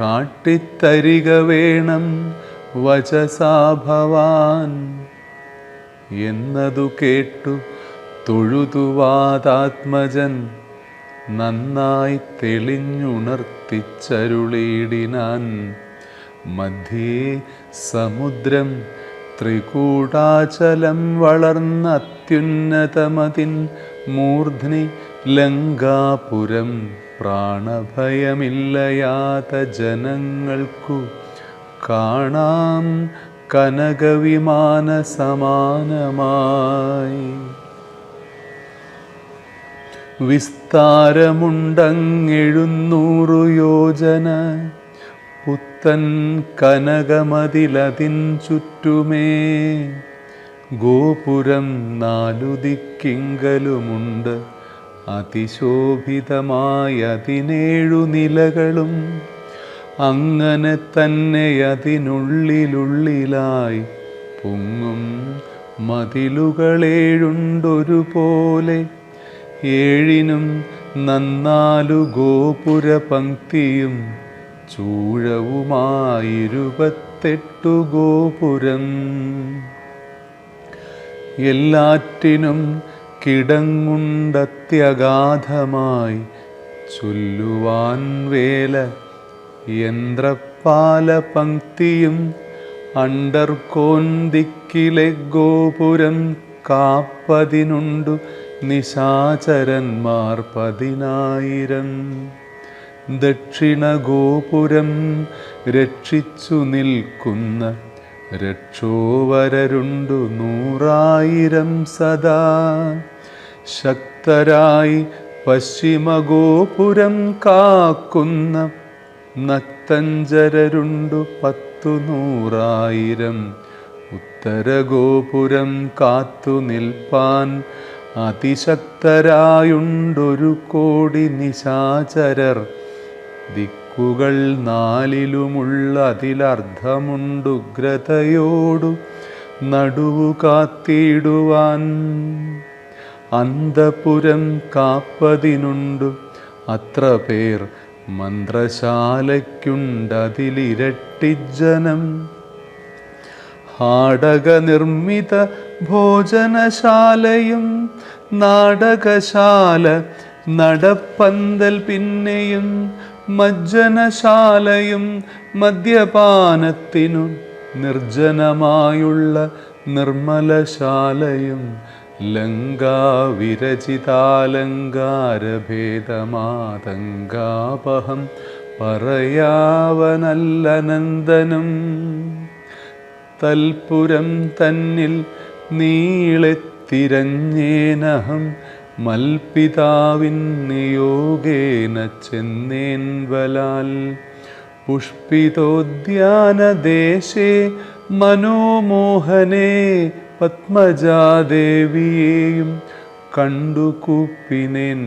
കാട്ടിത്തരിക വേണം വചസാഭവാൻ. എന്നതു കേട്ടു തൊഴുതുവാതാത്മജൻ നന്നായി തെളിഞ്ഞുണർത്തിച്ചരുളിയിടിനാൻ മധ്യേ സമുദ്രം ത്രികൂടാചലം വളർന്ന അത്യുന്നതമതിൻ മൂർധ്നി ലങ്കാപുരം പ്രാണഭയമില്ലയാത്ത ജനങ്ങൾക്കു കാണാം കനകവിമാന സമാനമായി. വിസ്താരമുണ്ടങ്ങെഴുന്നൂറു യോജന പുത്തൻ കനകമതിലതിൻ ചുറ്റുമേ. ഗോപുരം നാലു ദിക്കിങ്കലുമുണ്ട് അതിശോഭിതമായ അതിനേഴു നിലകളും അങ്ങനെ തന്നെ അതിനുള്ളിലുള്ളിലായി പൊങ്ങും മതിലുകളേഴുണ്ടൊരുപോലെ. ഏഴിനും നന്നാലു ഗോപുര പങ്ക്തിയും ചൂഴവുമായിരുപത്തെട്ടു ഗോപുരം. എല്ലാറ്റിനും കിടങ്ങുണ്ടത്യഗാധമായി ചൊല്ലുവാൻ വേല യന്ത്രപ്പാല പങ്ക്തിയും അണ്ടർകോന്തിക്കിലെ ഗോപുരം കാപ്പതിനുണ്ടു നിശാചരന്മാർ പതിനായിരം. ദക്ഷിണ ഗോപുരം രക്ഷിച്ചു നിൽക്കുന്ന രക്ഷോവരരുണ്ടു നൂറായിരം സദാ. ശക്തരായി പശ്ചിമഗോപുരം കാക്കുന്ന നക്തഞ്ചരരുണ്ടു പത്തു നൂറായിരം. ഉത്തരഗോപുരം കാത്തു നിൽപ്പാൻ അതിശക്തരായുണ്ടൊരു കോടി നിശാചരർ. ദിക്കുകൾ നാലിലുമുള്ള അതിലർദ്ധമുണ്ടുഗ്രതയോടു നടുവു കാത്തിടുവാൻ. അന്തപുരം കാപ്പതിനുണ്ടു അത്ര പേർ മന്ത്രശാലയ്ക്കുണ്ടതിലിരട്ടിജനം. ഹാടക നിർമ്മിത ഭോജനശാലയും നാടകശാല നടപ്പന്തൽ പിന്നെയും മജ്ജനശാലയും മദ്യപാനത്തിനു നിർജനമായുള്ള നിർമ്മലശാലയും ലങ്കാവിരചിതാലങ്കാരഭേദമാതങ്കാപഹം പറയാവനല്ലനന്ദനം. തൽപുരം തന്നിൽ നീളെത്തിരഞ്ഞേനഹം മൽപിതാവിൻ നിയോഗേന ചെന്നേൻ വലാൽ പുഷ്പിതോദ്യാനദേശേ മനോമോഹനേ പത്മജാദേവിയെയും കണ്ടു കൂപ്പിനേൻ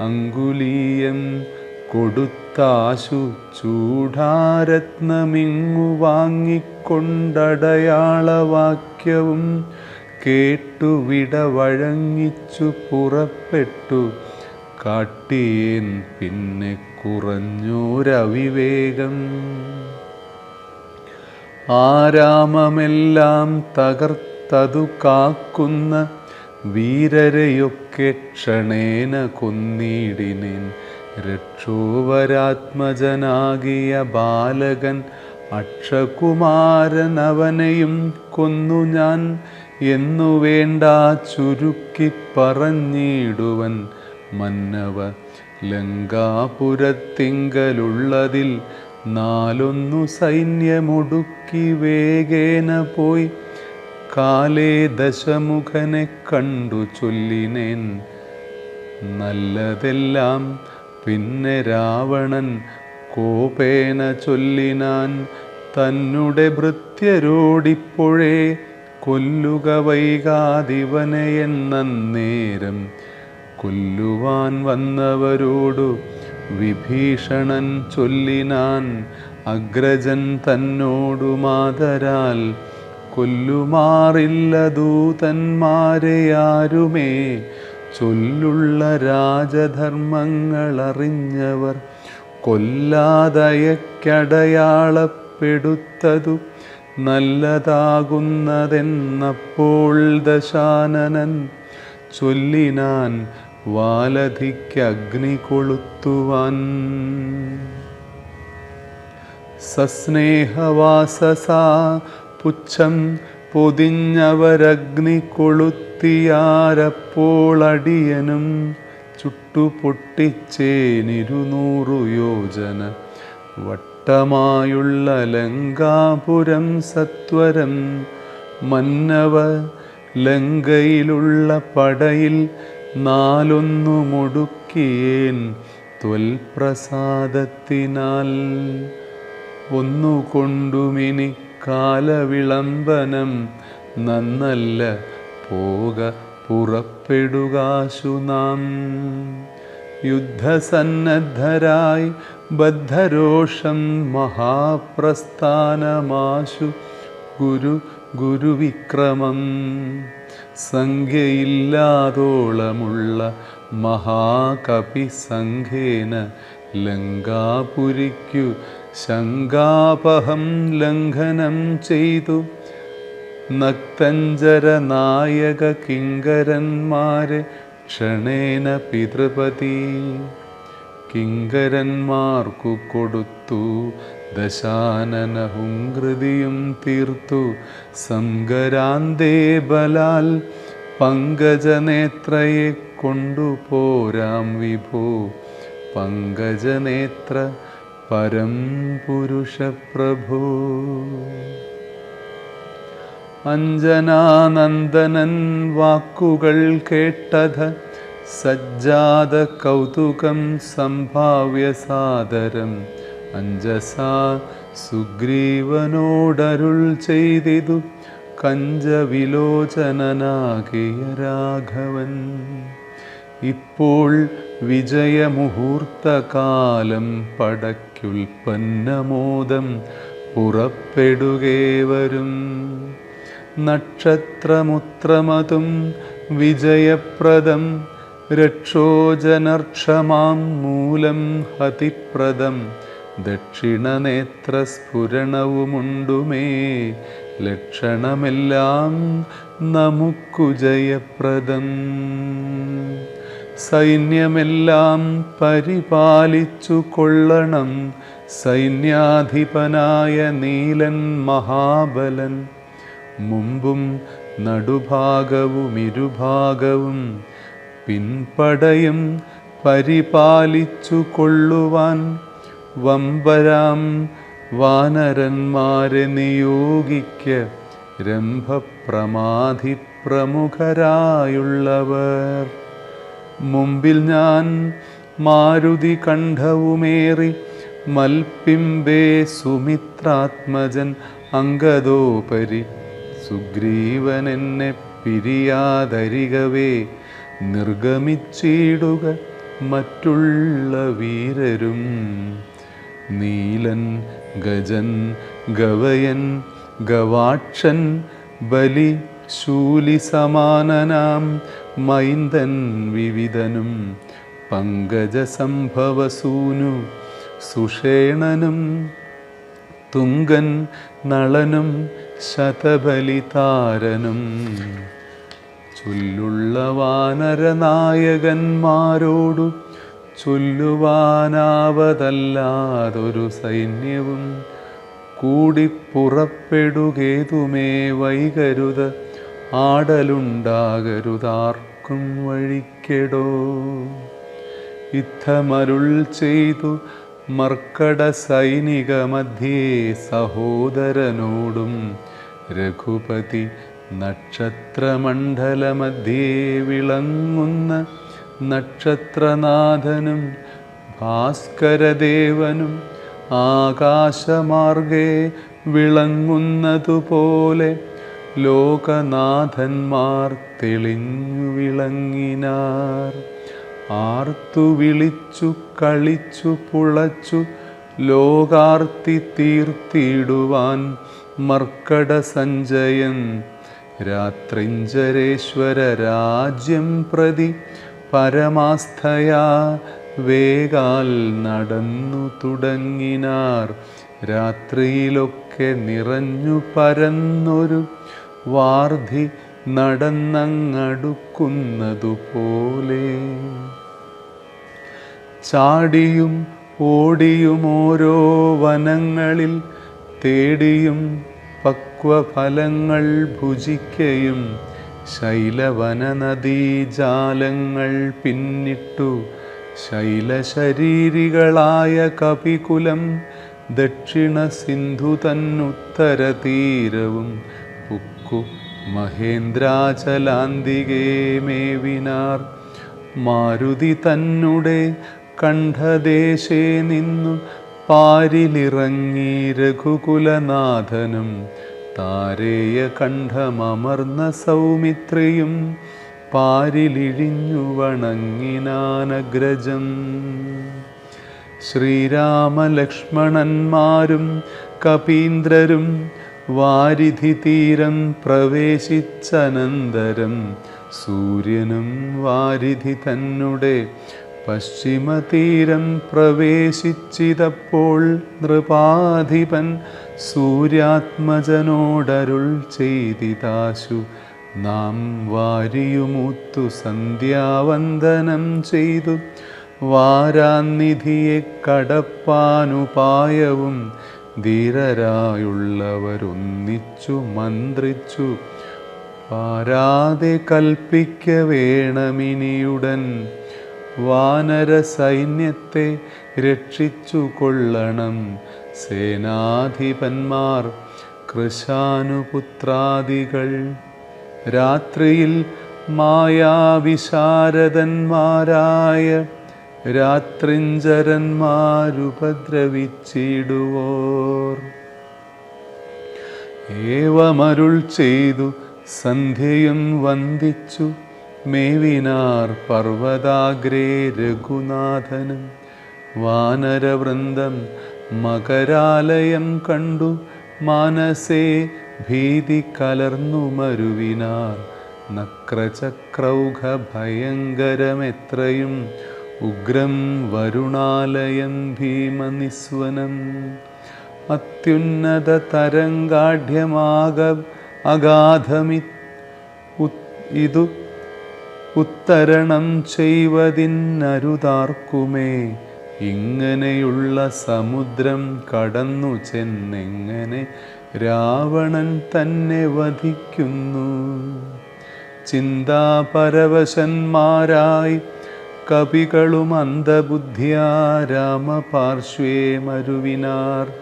അങ്കുലീയം കൊടുത്താശു ചൂടാരത്നമിങ്ങു വാങ്ങിക്കൊണ്ടടയാളവാക്യവും കേട്ടു വിട വഴങ്ങിച്ചു പുറപ്പെട്ടു. കാട്ടിയേൻ പിന്നെ കുറഞ്ഞോരവിവേകം. ആരാമമെല്ലാം തകർത്തതു കാക്കുന്ന വീരരെയൊക്കെ ക്ഷണേന കൊന്നിടിനേൻ. രക്ഷോവരാത്മജനാകിയ ബാലകൻ അക്ഷകുമാരനവനെയും കൊന്നു ഞാൻ. എന്നു വേണ്ട ചുരുക്കി പറഞ്ഞിടുവൻ മന്നവ. ലങ്കാപുരത്തിങ്കലുള്ളതിൽ നാലൊന്നു സൈന്യമൊടുക്കി വേഗേന പോയി. കാലേ ദശമുഖനെ കണ്ടു ചൊല്ലിനേൻ നല്ലതെല്ലാം. പിന്നെ രാവണൻ കോപേന ചൊല്ലിനാൻ തന്നുടെ ഭൃത്യരോടിപ്പോഴേ കൊല്ലുക വൈകാതിവനെ എന്നേരം കൊല്ലുവാൻ വന്നവരോടു വിഭീഷണൻ ചൊല്ലിനാൻ അഗ്രജൻ തന്നോടു മാതരാൽ. കൊല്ലുമാറില്ല ദൂതന്മാരെയാരുമേ ചൊല്ലുള്ള രാജധർമ്മങ്ങളറിഞ്ഞവർ കൊല്ലാതയക്കടയാളപ്പെടുത്തതു. നല്ലതാകുന്നതെന്നപ്പോൾ ദശാനനൻ ചൊല്ലിനാൻ വാലധിക്കഗ്നി കൊളുത്തുവാൻ സസ്നേഹവാസസാ പുച്ഛം പൊതിഞ്ഞവരഗ്നി കൊളുത്തിയാരപ്പോൾ അടിയനും ചുട്ടുപൊട്ടിച്ചേനിരുന്നൂറു യോജന വട്ടമായുള്ള ലങ്കാപുരം സത്വരം. മന്നവ ലങ്കയിലുള്ള പടയിൽ നാലൊന്നു മുടുക്കിയേൻ ത്വൽപ്രസാദത്തിനാൽ. ഒന്നുകൊണ്ടുമിനി കാലവിളംബനം നന്നല്ല പോക പുറപ്പെടുകാശു നാം. യുദ്ധസന്നദ്ധരായി ബദ്ധരോഷം മഹാപ്രസ്ഥാനമാശു ഗുരു ഗുരുവിക്രമം. സംഖ്യയില്ലാതോളമുള്ള മഹാകപി സംഘേന ലങ്കാപുരിക്കു ശങ്കാപഹം ലംഘനം ചെയ്തു. നക്തഞ്ചര നായക കിങ്കരന്മാരെ ക്ഷണേന പിതൃപതി. കിങ്കരന്മാർക്കു കൊടുത്തു. ദശാനന ഹുങ്കൃതിയും തീർത്തു. സംഗരാന്തേ ബലാൽ പങ്കജനേത്രയെ കൊണ്ടുപോരാം വിഭോ. പങ്കജനേത്ര പരം പുരുഷപ്രഭു. അഞ്ജനാനന്ദനൻ വാക്കുകൾ കേട്ടത് സജ്ജാത കൗതുകം സംഭാവ്യ സാദരം. അഞ്ജസാ സുഗ്രീവനോടരുൾ ചെയ്തിതു കഞ്ചവിലോചനനാകിയ രാഘവൻ. ഇപ്പോൾ വിജയമുഹൂർത്തകാലം പടയ്ക്കുൽപ്പന്നമോദം പുറപ്പെടുകേ വരും നക്ഷത്രമുത്രമതും വിജയപ്രദം രക്ഷോജനർക്ഷമാം മൂലം ഹതിപ്രദം ദക്ഷിണനേത്രസ്ഫുരണവുമുണ്ടുമേ. ലക്ഷണമെല്ലാം നമുക്കു ജയപ്രദം സൈന്യമെല്ലാം പരിപാലിച്ചു കൊള്ളണം സൈന്യാധിപനായ നീലൻ മഹാബലൻ. മുമ്പും നടുഭാഗവും ഇരുഭാഗവും പിൻപടയും പരിപാലിച്ചു കൊള്ളുവാൻ വമ്പരാം വാനരന്മാരെ നിയോഗിക്ക രംഭപ്രമാധി പ്രമുഖരായുള്ളവർ മുമ്പിൽ ഞാൻ മാരുതി കണ്ഠവുമേറി മൽപിംബേ സുമിത്രാത്മജൻ അങ്കദോപരി സുഗ്രീവനെന്നെ പിരിയാതരികവേ നിർഗമിച്ചിടുക മറ്റുള്ള വീരരും. നീലൻ ഗജൻ ഗവയൻ ഗവാക്ഷൻ ബലി ശൂലി സമാനനാം മൈന്ദൻ വിവിധനും പങ്കജസംഭവസൂനു സുഷേണനും തുങ്കൻ നളനും ശതബലിതാരനും. ചൊല്ലുള്ള വാനരനായകന്മാരോടു ചൊല്ലുവാനാവതല്ലാതൊരു സൈന്യവും കൂടി പുറപ്പെടുകേതുമേ വൈകരുത്. ആടലുണ്ടാകരുതാർക്കും വഴിക്കെടോ. യുദ്ധമരുൾ ചെയ്തു മർക്കട സൈനിക മധ്യേ സഹോദരനോടും രഘുപതി നക്ഷത്രമണ്ഡലമധ്യേ വിളങ്ങുന്ന നക്ഷത്രനാഥനും ഭാസ്കരദേവനും ആകാശമാർഗേ വിളങ്ങുന്നതുപോലെ ലോകനാഥന്മാർ തെളിഞ്ഞു വിളങ്ങിനാർ. ആർത്തു വിളിച്ചു കളിച്ചു പുളച്ചു ലോകാർത്തി തീർത്തിടുവാൻ മർക്കട സഞ്ജയൻ രാത്രിഞ്ചരേശ്വര രാജ്യം പ്രതി പരമാസ്ഥയാ വേഗാൽ നടന്നു തുടങ്ങിനാർ. രാത്രിയിലൊക്കെ നിറഞ്ഞു പരന്നൊരു വാർധി നടന്നങ്ങടുക്കുന്നതുപോലെ. ചാടിയും ഓടിയും ഓരോ വനങ്ങളിൽ തേടിയും പക്വഫലങ്ങൾ ഭുജിക്കയും ശൈലവന നദീജാലങ്ങൾ പിന്നിട്ടു. ശൈലശരീരികളായ കപികുലം ദക്ഷിണ സിന്ധു തന്നുത്തര തീരവും പുക്കു മഹേന്ദ്രാചലാന്തികേ മേവിനാർ മാരുതി തന്നെ കണ്ഠദേശേ നിന്നു പാരിലിറങ്ങി രഘുകുലനാഥനും താരേയ കണ്ഠമർന്ന സൗമിത്രയും പാരിലിഴിഞ്ഞു വണങ്ങിനാനഗ്രജം ശ്രീരാമലക്ഷ്മണന്മാരും കപീന്ദ്രരും വാരിധി തീരം പ്രവേശിച്ചനന്തരം സൂര്യനും വാരിധി തന്നെ പശ്ചിമതീരം പ്രവേശിച്ചിതപ്പോൾ നൃപാധിപൻ സൂര്യാത്മജനോടരുൾ ചെയ്തിതാശു. നാം വാരിയുമൂത്തു സന്ധ്യാവന്ദനം ചെയ്തു. വാരാനിധിയെ കടപ്പാനുപായവും ധീരരായുള്ളവരൊന്നിച്ചു മന്ത്രിച്ചു. പാരാതെ കൽപ്പിക്ക വേണമിനിയുടൻ വാനര സൈന്യത്തെ രക്ഷിച്ചു കൊള്ളണം സേനാധിപന്മാർ കൃശാനുപുത്രാദികൾ. രാത്രിയിൽ മായാവിശാരദന്മാരായ രാത്രിഞ്ചരന്മാരുപദ്രവിച്ചിടുവോർ. ഏവമരുൾ ചെയ്തു സന്ധ്യയും വന്ദിച്ചു. മേവിനാർ പർവതാഗ്രേ രഘുനാഥനും വാനരവൃന്ദം മകരാലയം കണ്ടു മാനസേ ഭീതി കലർന്നു മരുവിനാർ. നക്രചക്രൗഘ ഭയങ്കരമെത്രയും ഉഗ്രം വരുണാലയം ഭീമനിസ്വനം. അത്യുന്നത തരംഗാഢ്യമാക അഗാധമി ഇതു ഉത്തരണം ചെയ്വതിന്നരുതാർക്കുമേ. ഇങ്ങനെയുള്ള സമുദ്രം കടന്നു ചെന്നെങ്ങനെ രാവണൻ തന്നെ വധിക്കുന്നു. ചിന്താപരവശന്മാരായി കവികളും അന്ധബുദ്ധിയാ രാമപാർശ്വേ മരുവിനാർ.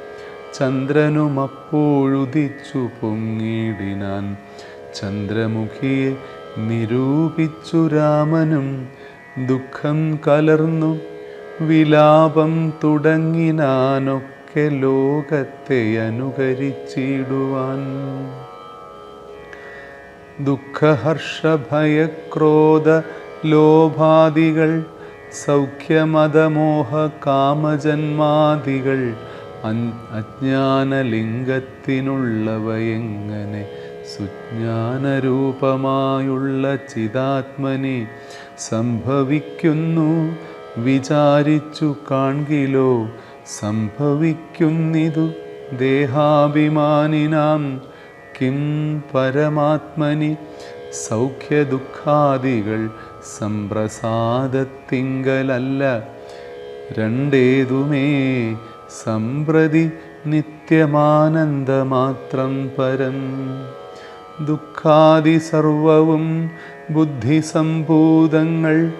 ചന്ദ്രനുമപ്പോഴുദിച്ചു പൊങ്ങിടിനാൻ. ചന്ദ്രമുഖിയെ നിരൂപിച്ചു രാമനും ദുഃഖം കലർന്നു വിലാപം തുടങ്ങിനാനൊക്കെ ലോകത്തെ അനുകരിച്ചിടുവാൻ. ദുഃഖഹർഷഭയക്രോധ ലോഭാദികൾ സൗഖ്യമതമോഹ കാമജന്മാദികൾ അജ്ഞാനലിംഗത്തിനുള്ളവയെങ്ങനെ സുജ്ഞാനരൂപമായുള്ള ചിതാത്മനി സംഭവിക്കുന്നു. വിചാരിച്ചു കാൺകിലോ സംഭവിക്കുന്നിതു ദേഹാഭിമാനിനാം. കിം പരമാത്മനി സൗഖ്യദുഃഖാദികൾ സംപ്രസാദത്തിങ്കലല്ല രണ്ടേതുമേ സംപ്രതി നിത്യമാനന്ദമാത്രം പരം ദുഃഖാദി സർവവും ബുദ്ധിസംഭൂതങ്ങൾ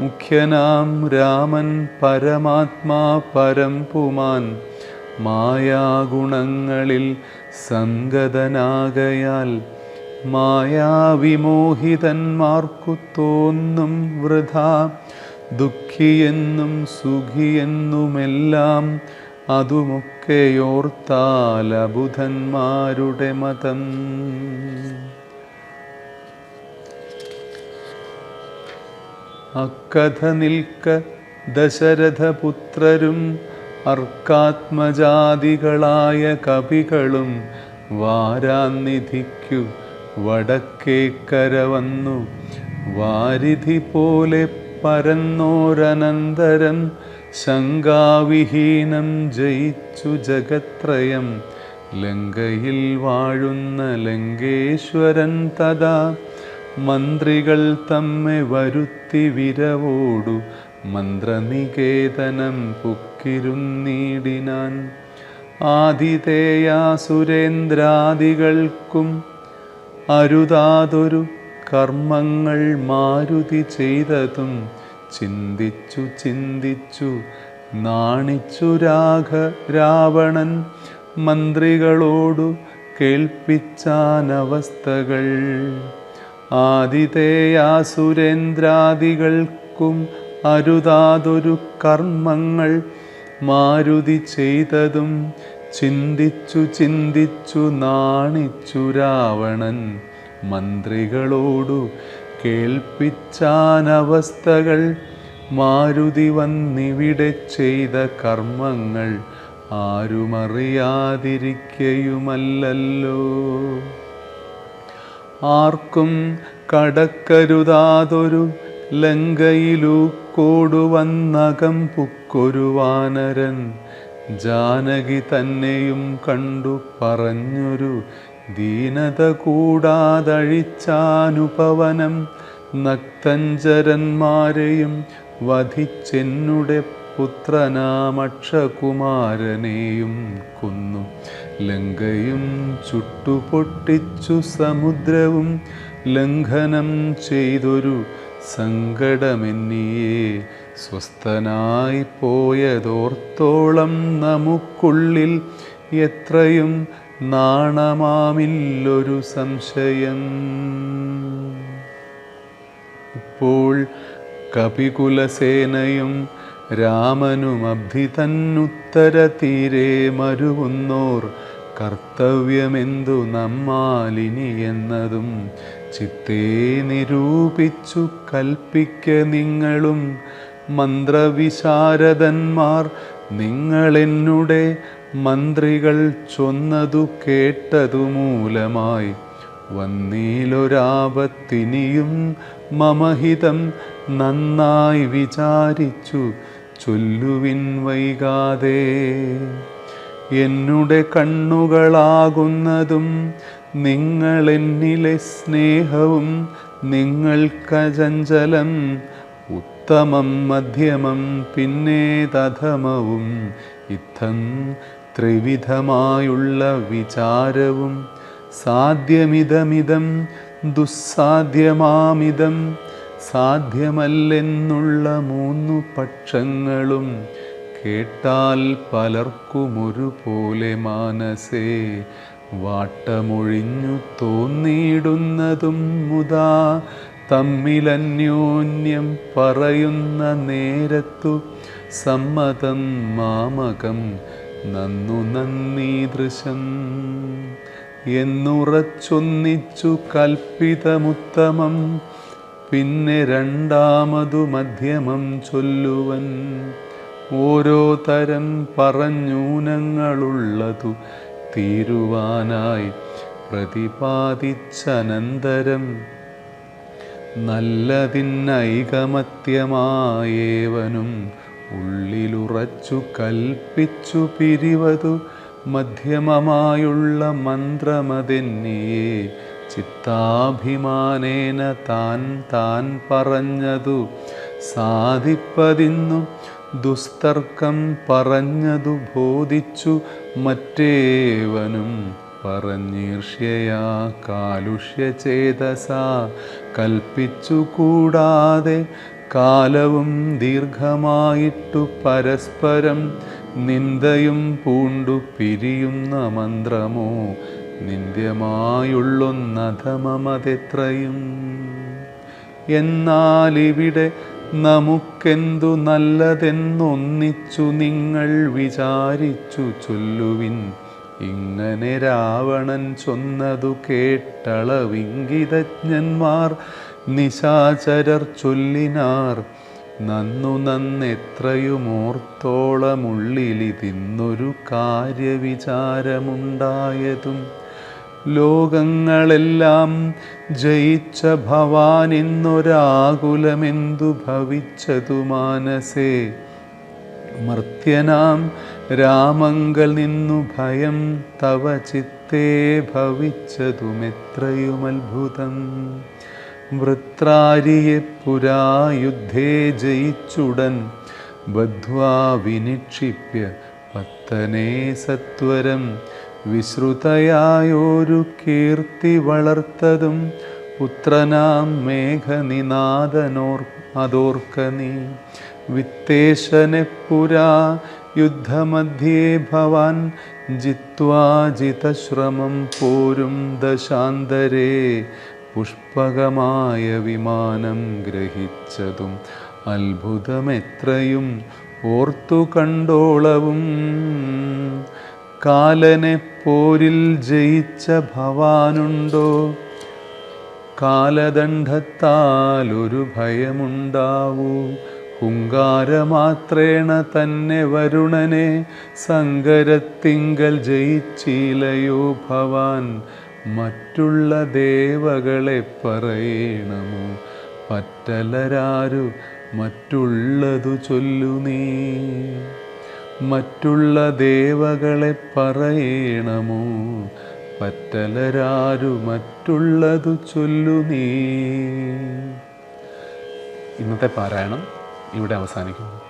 മുഖ്യനാം രാമൻ പരമാത്മാ പരം പുമാൻ. മായാഗുണങ്ങളിൽ സംഗതനാകയാൽ മായാവിമോഹിതന്മാർക്കു തോന്നും വൃഥ. ദുഃഖിയെന്നും സുഖിയെന്നുമെല്ലാം അതുമൊക്കെയോർത്താൽ അബുധന്മാരുടെ മതം. അക്കഥ നിൽക്ക ദശരഥപുത്രരും അർക്കാത്മജാതികളായ കവികളും വാരാനിധിക്കു വടക്കേക്കര വന്നു വാരിധി പോലെ പരന്നോരനന്തരം ശങ്കാവിഹീനം ജയിച്ചു ജഗത്രയം ലങ്കയിൽ വാഴുന്ന ലങ്കേശ്വരൻ തഥാ. മന്ത്രികൾ തമ്മെ വരുത്തി വിരവോടു. മന്ത്രനികേതനം പുക്കിരുന്നീടിനാൻ ആതിഥേയാസുരേന്ദ്രാദികൾക്കും അരുതാതൊരു കർമ്മങ്ങൾ മാരുതി ചെയ്തതും ചിന്തിച്ചു ചിന്തിച്ചു നാണിച്ചു രാഘ രാവണൻ മന്ത്രികളോടു കേൾപ്പിച്ചാനവസ്ഥകൾ. ആതിഥേയാസുരേന്ദ്രാദികൾക്കും അരുതാതൊരു കർമ്മങ്ങൾ മാരുതി ചെയ്തതും ചിന്തിച്ചു ചിന്തിച്ചു നാണിച്ചു രാവണൻ മന്ത്രികളോടു കേൾപ്പിച്ചാനവസ്ഥകൾ മാരുതി വന്നിവിടെ ചെയ്ത കർമ്മങ്ങൾ ആരുമറിയാതിരിക്കയുമല്ലല്ലോ. ആർക്കും കടക്കരുതാതൊരു ലങ്കയിലൂക്കോടുവന്നകം കൊടുവന്നകം പുക്കൊരു വാനരൻ ജാനകി തന്നെയും കണ്ടു പറഞ്ഞൊരു ദീനത കൂടാതഴിച്ചാനുപവനം നക്തഞ്ചരന്മാരെയും വധിച്ചെന്നുടെ പുത്രനാമക്ഷകുമാരനെയും കൊന്നു. ലങ്കയും ചുട്ടുപൊട്ടിച്ചു സമുദ്രവും ലംഘനം ചെയ്തൊരു സങ്കടമെന്നിയെ സ്വസ്ഥനായി പോയതോർത്തോളം നമുക്കുള്ളിൽ എത്രയും നാണമാമില്ലൊരു സംശയം. ഇപ്പോൾ കപികുലസേനയും രാമനും അബ്ധിതന്നുത്തര തീരെ മരുവുന്നോർ കർത്തവ്യമെന്തു നമ്മാലിനി എന്നതും ചിത്തേ നിരൂപിച്ചു കൽപ്പിക്ക നിങ്ങളും മന്ത്രവിശാരദന്മാർ നിങ്ങളെന്നുടെ മന്ത്രികൾ ചൊന്നതു കേട്ടതു മൂലമായി വന്നീലൊരാപത്തിനിയും മമഹിതം നന്നായി വിചാരിച്ചു ചൊല്ലുവിൻ വൈകാതെ. എന്നുടെ കണ്ണുകളാകുന്നതും നിങ്ങളെന്നിലെ സ്നേഹവും നിങ്ങൾക്കചഞ്ചലം ഉത്തമം മധ്യമം പിന്നെ തഥമവും ഇത്തം ത്രിവിധമായുള്ള വിചാരവും സാധ്യമിതമിതം ദുസ്സാധ്യമാമിതം സാധ്യമല്ലെന്നുള്ള മൂന്നു പക്ഷങ്ങളും കേട്ടാൽ പലർക്കുമൊരുപോലെ മാനസേ വാട്ടമൊഴിഞ്ഞു തോന്നിയിടുന്നതും മുതാ തമ്മിലന്യോന്യം പറയുന്ന നേരത്തു സമ്മതം മാമകം നന്നു നന്ദി ദൃശം. എന്നുറച്ചൊന്നിച്ചു കൽപ്പിതമുത്തമം. പിന്നെ രണ്ടാമതു മധ്യമം ചൊല്ലുവൻ. ഓരോ തരം പറഞ്ഞൂനങ്ങളുള്ളതു തീരുവാനായി പ്രതിപാദിച്ചനന്തരം. നല്ലതിന്നൈകമത്യമായേവനും ഉള്ളിലുറച്ചു കൽപ്പിച്ചു പിരിവതു മധ്യമമായുള്ള മന്ത്രമതെന്നിയെ ചിത്താഭിമാനേന താൻ താൻ പറഞ്ഞതു സാധിപ്പതിന്നു ദുസ്തർക്കം പറഞ്ഞതു ബോധിച്ചു മറ്റേവനും പറഞ്ഞീർഷ്യയാ കാലുഷ്യചേതസ കൽപ്പിച്ചു കൂടാതെ കാലവും ദീർഘമായിട്ടു പരസ്പരം നിന്ദയും പൂണ്ടു പിരിയുന്ന മന്ത്രമോ? നിന്ദ്യമായുള്ളൊന്നധമമതെത്രയും? എന്നാലിവിടെ നമുക്കെന്തു നല്ലതെന്നൊന്നിച്ചു നിങ്ങൾ വിചാരിച്ചു ചൊല്ലുവിൻ. ഇങ്ങനെ രാവണൻ ചൊന്നതു കേട്ടളവിംഗിതജ്ഞന്മാർ നിശാചരർ ചൊല്ലിനാർ നന്നു നന്നെത്രയുമോർത്തോളമുള്ളിലിതിന്നൊരു കാര്യവിചാരമുണ്ടായതും. ലോകങ്ങളെല്ലാം ജയിച്ച ഭവാൻ ഇന്നൊരാകുലമെന്തു ഭവിച്ചതു മാനസേ? മർത്യനാം രാമങ്കൽ നിന്നു ഭയം തവ ചിത്തേ ഭവിച്ചതുമെത്രയും അത്ഭുതം വൃത്രാരിയെ പുരാ യുദ്ധേ ജയിച്ചുടൻ. ബദ്ധ്വാ വിനിക്ഷിപ്യ പത്തനേ സത്വരം. വിശ്രുതയായൊരു കീർത്തി വളർത്തതും പുത്രനാം മേഘനിനാദനോർ അതോർക്ക നീ. വിത്തേശനെ പുരാ യുദ്ധമധ്യേ ഭവാൻ ജിത്വാ ജിതശ്രമം പോരും ദശാന്തരേ. പുഷ്പകമായ വിമാനം ഗ്രഹിച്ചതും അത്ഭുതമെത്രയും ഓർത്തു കണ്ടോളവും. കാലനെ പോരിൽ ജയിച്ച ഭവാനുണ്ടോ? കാലദണ്ഡത്താൽ ഒരു ഭയമുണ്ടാവൂ. ഹുങ്കാരമാത്രേണ തന്നെ വരുണനെ. സങ്കരത്തിങ്കൽ ജയിച്ചിലയോ ഭവാൻ? മറ്റുള്ള ദേവകളെ പറയണമോ? പറ്റലരാരു മറ്റുള്ളതു ചൊല്ലു നീ. മറ്റുള്ള ദേവകളെ പറയണമോ? പറ്റലരാരു മറ്റുള്ളതു ചൊല്ലു നീ. ഇന്നത്തെ പാരായണം ഇവിടെ അവസാനിക്കുന്നു.